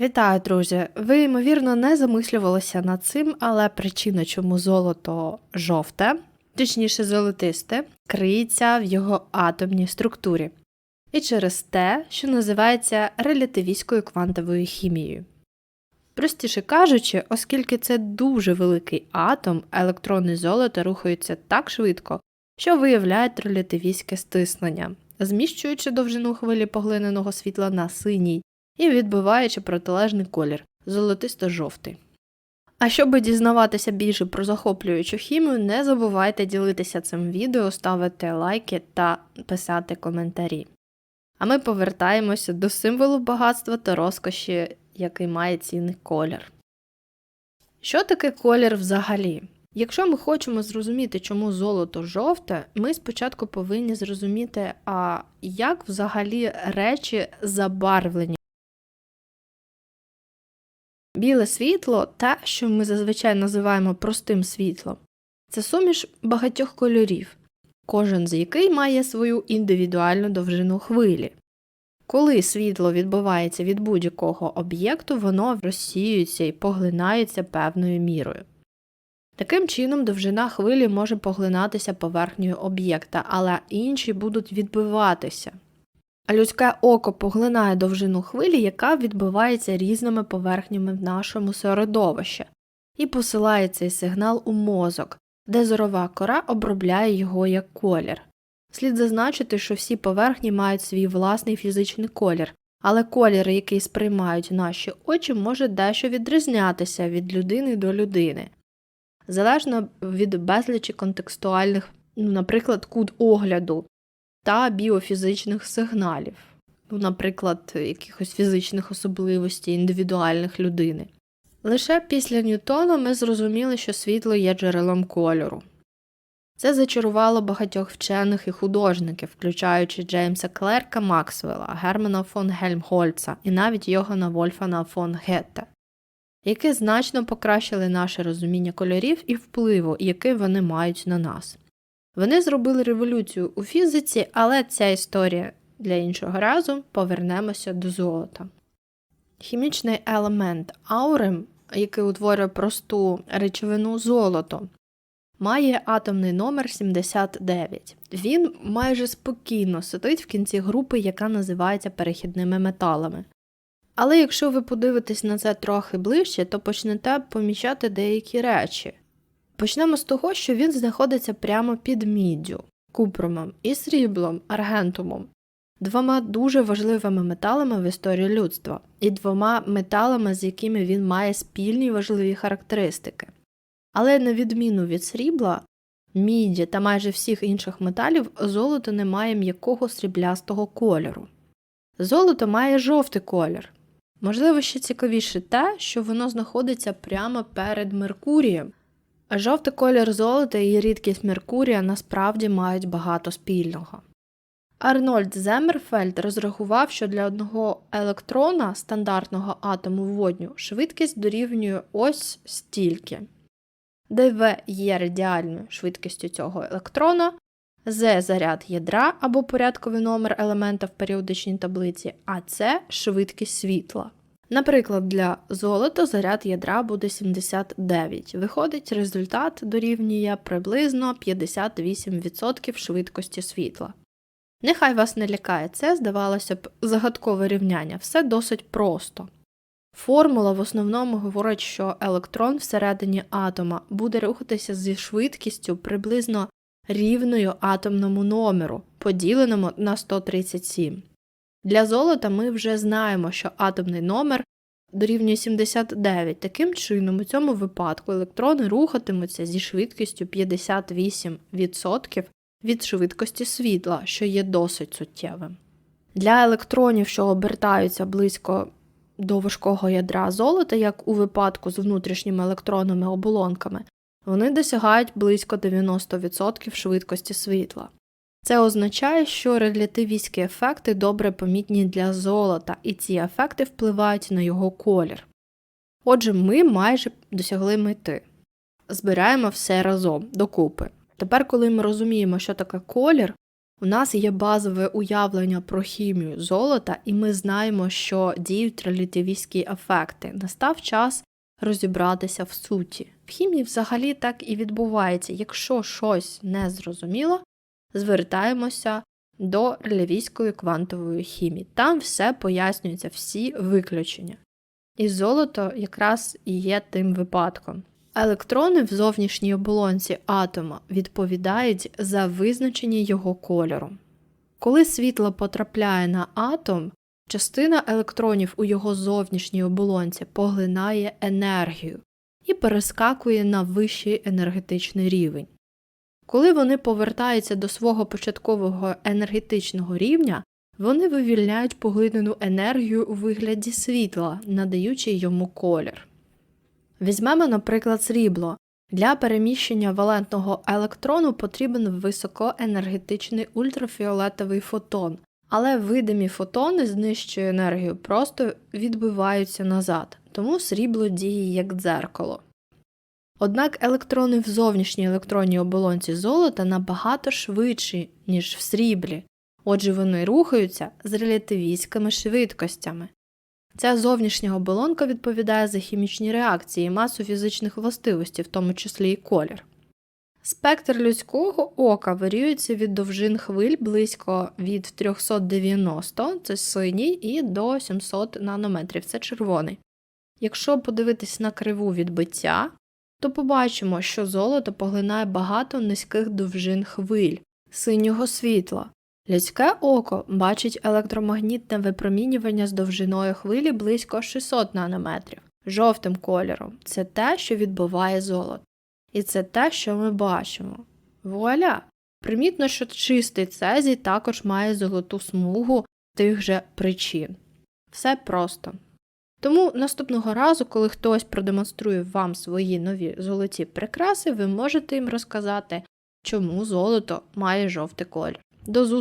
Вітаю, друзі! Ви, ймовірно, не замислювалися над цим, але причина, чому золото жовте, точніше золотисте, криється в його атомній структурі. І через те, що називається релятивістською квантовою хімією. Простіше кажучи, оскільки це дуже великий атом, електрони золота рухаються так швидко, що виявляють релятивістське стиснення, зміщуючи довжину хвилі поглиненого світла на синій і відбиваючи протилежний колір золотисто-жовтий. А щоб дізнаватися більше про захоплюючу хімію, не забувайте ділитися цим відео, ставити лайки та писати коментарі. А ми повертаємося до символу багатства та розкоші, який має цінний колір. Що таке колір взагалі? Якщо ми хочемо зрозуміти, чому золото жовте, ми спочатку повинні зрозуміти, а як взагалі речі забарвлені. Біле світло, те, що ми зазвичай називаємо простим світлом, це суміш багатьох кольорів, кожен з який має свою індивідуальну довжину хвилі. Коли світло відбивається від будь-якого об'єкту, воно розсіюється і поглинається певною мірою. Таким чином, довжина хвилі може поглинатися поверхнею об'єкта, але інші будуть відбиватися. Людське око поглинає довжину хвилі, яка відбивається різними поверхнями в нашому середовищі, і посилає цей сигнал у мозок, де зорова кора обробляє його як колір. Слід зазначити, що всі поверхні мають свій власний фізичний колір, але колір, який сприймають наші очі, може дещо відрізнятися від людини до людини. Залежно від безлічі контекстуальних, ну, наприклад, кут огляду та біофізичних сигналів, ну, наприклад, якихось фізичних особливостей індивідуальних людини. Лише після Ньютона ми зрозуміли, що світло є джерелом кольору. Це зачарувало багатьох вчених і художників, включаючи Джеймса Клерка Максвелла, Германа фон Гельмгольца і навіть Йогана Вольфана фон Гетте, які значно покращили наше розуміння кольорів і впливу, який вони мають на нас. Вони зробили революцію у фізиці, але ця історія для іншого разу повернемося до золота. Хімічний елемент аурим, який утворює просту речовину золото, має атомний номер 79. Він майже спокійно сидить в кінці групи, яка називається перехідними металами. Але якщо ви подивитесь на це трохи ближче, то почнете помічати деякі речі. Почнемо з того, що він знаходиться прямо під міддю, купромом і сріблом, аргентумом, двома дуже важливими металами в історії людства, і двома металами, з якими він має спільні важливі характеристики. Але на відміну від срібла, міді та майже всіх інших металів, золото не має м'якого сріблястого кольору. Золото має жовтий колір. Можливо, ще цікавіше те, що воно знаходиться прямо перед Меркурієм. Жовтий колір золота і рідкість Меркурія насправді мають багато спільного. Арнольд Земерфельд розрахував, що для одного електрона стандартного атому водню швидкість дорівнює ось стільки, де В є радіальною швидкістю цього електрона, З заряд ядра або порядковий номер елемента в періодичній таблиці, а С швидкість світла. Наприклад, для золота заряд ядра буде 79. Виходить, результат дорівнює приблизно 58% швидкості світла. Нехай вас не лякає це, здавалося б, загадкове рівняння, все досить просто. Формула в основному говорить, що електрон всередині атома буде рухатися зі швидкістю приблизно рівною атомному номеру, поділеному на 137. Для золота ми вже знаємо, що атомний номер дорівнює 79. Таким чином, у цьому випадку електрони рухатимуться зі швидкістю 58% від швидкості світла, що є досить суттєвим. Для електронів, що обертаються близько до важкого ядра золота, як у випадку з внутрішніми електронними оболонками, вони досягають близько 90% швидкості світла. Це означає, що релятивістські ефекти добре помітні для золота, і ці ефекти впливають на його колір. Отже, ми майже досягли мети. Збираємо все разом докупи. Тепер, коли ми розуміємо, що таке колір, У нас є базове уявлення про хімію золота, і ми знаємо, що діють релятивістські ефекти. Настав час розібратися в суті. В хімії взагалі так і відбувається. Якщо щось не зрозуміло, звертаємося до релявістської квантової хімії. Там все пояснюється, всі виключення. І золото якраз і є тим випадком. Електрони в зовнішній оболонці атома відповідають за визначення його кольору. Коли світло потрапляє на атом, частина електронів у його зовнішній оболонці поглинає енергію і перескакує на вищий енергетичний рівень. Коли вони повертаються до свого початкового енергетичного рівня, вони вивільняють поглинену енергію у вигляді світла, надаючи йому колір. Візьмемо, наприклад, срібло. Для переміщення валентного електрону потрібен високоенергетичний ультрафіолетовий фотон, але видимі фотони з нижчою енергією просто відбиваються назад, тому срібло діє як дзеркало. Однак електрони в зовнішній електронній оболонці золота набагато швидші, ніж в сріблі, отже вони рухаються з релятивістськими швидкостями. Ця зовнішня оболонка відповідає за хімічні реакції і масу фізичних властивостей, в тому числі і колір. Спектр людського ока варіюється від довжин хвиль близько від 390, це синій, і до 700 нанометрів, це червоний. Якщо подивитись на криву відбиття, то побачимо, що золото поглинає багато низьких довжин хвиль синього світла. Людське око бачить електромагнітне випромінювання з довжиною хвилі близько 600 нанометрів, жовтим кольором. Це те, що відбиває золото. І це те, що ми бачимо. Вуаля! Примітно, що чистий цезій також має золоту смугу тих же причин. Все просто. Тому наступного разу, коли хтось продемонструє вам свої нові золоті прикраси, ви можете їм розказати, чому золото має жовтий колір. До зустрічі!